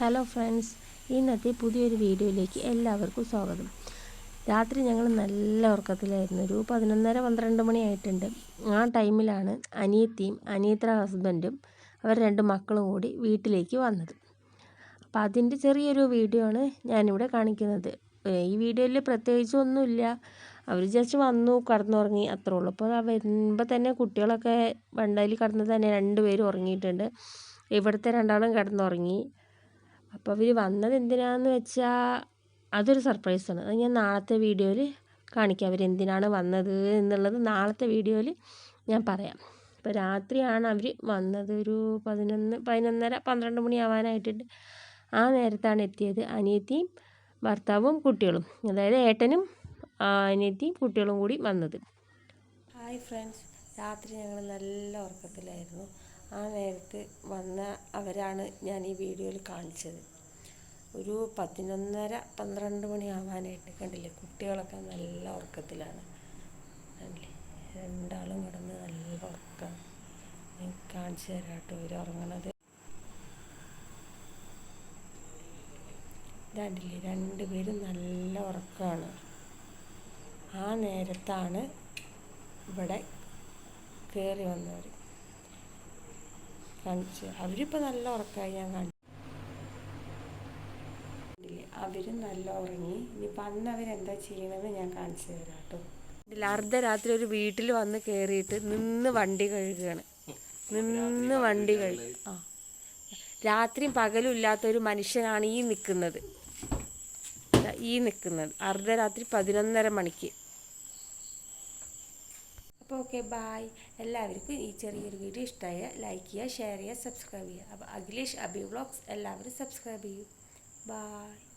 Hello friends ഇന്നത്തെ പുതിയൊരു വീഡിയോയിലേക്ക് എല്ലാവർക്കും സ്വാഗതം. രാത്രി ഞങ്ങൾ നല്ല ഉറക്കത്തിലായിരുന്നു. ഒരു പതിനൊന്നര പന്ത്രണ്ട് മണിയായിട്ടുണ്ട്. ആ ടൈമിലാണ് അനിയത്തിയും അനിയത്ര ഹസ്ബൻഡും അവർ രണ്ട് മക്കളും കൂടി വീട്ടിലേക്ക് വന്നത്. അപ്പോൾ അതിന്റെ ചെറിയൊരു വീഡിയോ ആണ് ഞാനിവിടെ കാണിക്കുന്നത്. ഈ വീഡിയോയിൽ പ്രത്യേകിച്ച് ഒന്നുമില്ല. അവർ ജസ്റ്റ് വന്നു കടന്നുറങ്ങി അത്രേ ഉള്ളൂ. അപ്പോൾ വരുമ്പോൾ തന്നെ കുട്ടികളൊക്കെ വണ്ടയിൽ കടന്ന് തന്നെ രണ്ടുപേരും ഉറങ്ങിയിട്ടുണ്ട്. ഇവിടുത്തെ രണ്ടാളും കിടന്നുറങ്ങി. അപ്പോൾ അവർ വന്നത് എന്തിനാന്ന് വെച്ചാൽ അതൊരു സർപ്രൈസാണ് അത് ഞാൻ നാളത്തെ വീഡിയോയിൽ കാണിക്കാം. അവരെന്തിനാണ് വന്നത് എന്നുള്ളത് നാളത്തെ വീഡിയോയിൽ ഞാൻ പറയാം. ഇപ്പോൾ രാത്രിയാണ് അവർ വന്നത്. ഒരു പതിനൊന്ന് പതിനൊന്നര പന്ത്രണ്ട് മണി ആവാനായിട്ടുണ്ട് ആ നേരത്താണ് എത്തിയത് അനിയത്തിയും ഭർത്താവും കുട്ടികളും. അതായത് ഏട്ടനും അനിയത്തിയും കുട്ടികളും കൂടി വന്നത്. ഹായ് ഫ്രണ്ട്സ് രാത്രി ഞങ്ങൾ നല്ല ഉറക്കത്തിലായിരുന്നു. ആ നേരത്ത് വന്ന അവരാണ് ഞാൻ ഈ വീഡിയോയിൽ കാണിച്ചത്. ഒരു പതിനൊന്നര പന്ത്രണ്ട് മണി ആവാനായിട്ട് കണ്ടില്ലേ? കുട്ടികളൊക്കെ നല്ല ഉറക്കത്തിലാണ്. കണ്ടില്ലേ? രണ്ടാളും കിടന്ന് നല്ല ഉറക്കം. ഞാൻ കാണിച്ചു തരാം കേട്ടോ ഇവർ ഉറങ്ങണത്. ഇതാണ്ടില്ലേ? രണ്ടുപേരും നല്ല ഉറക്കമാണ് ആ നേരത്താണ് ഇവിടെ കയറി വന്നവർ കാണിച്ചു. അവരിപ്പോൾ നല്ല ഉറക്കമായി ഞാൻ കാണിച്ചു. അവരും നല്ല ഉറങ്ങി. ഇനിയിപ്പോൾ അന്ന് അവരെന്താ ചെയ്യണമെന്ന് ഞാൻ കാണിച്ചു തരാം കേട്ടോ. അർദ്ധരാത്രി ഒരു വീട്ടിൽ വന്ന് കയറിയിട്ട് നിന്ന് വണ്ടി കഴുകുകയാണ് നിന്ന് വണ്ടി കഴുകി ആ. രാത്രിയും പകലും ഇല്ലാത്ത ഒരു മനുഷ്യനാണ് ഈ നിൽക്കുന്നത് ഈ നിൽക്കുന്നത് അർദ്ധരാത്രി പതിനൊന്നര മണിക്ക്. അപ്പോൾ ഓക്കെ ബായ് എല്ലാവർക്കും ഈ ചെറിയൊരു വീഡിയോ ഇഷ്ടമായ ലൈക്ക് ചെയ്യുക ഷെയർ ചെയ്യുക സബ്സ്ക്രൈബ് ചെയ്യുക. അപ്പോൾ അഖിലേഷ് അബി വ്ളോഗ്സ് എല്ലാവരും സബ്സ്ക്രൈബ് ചെയ്യും. ബായ്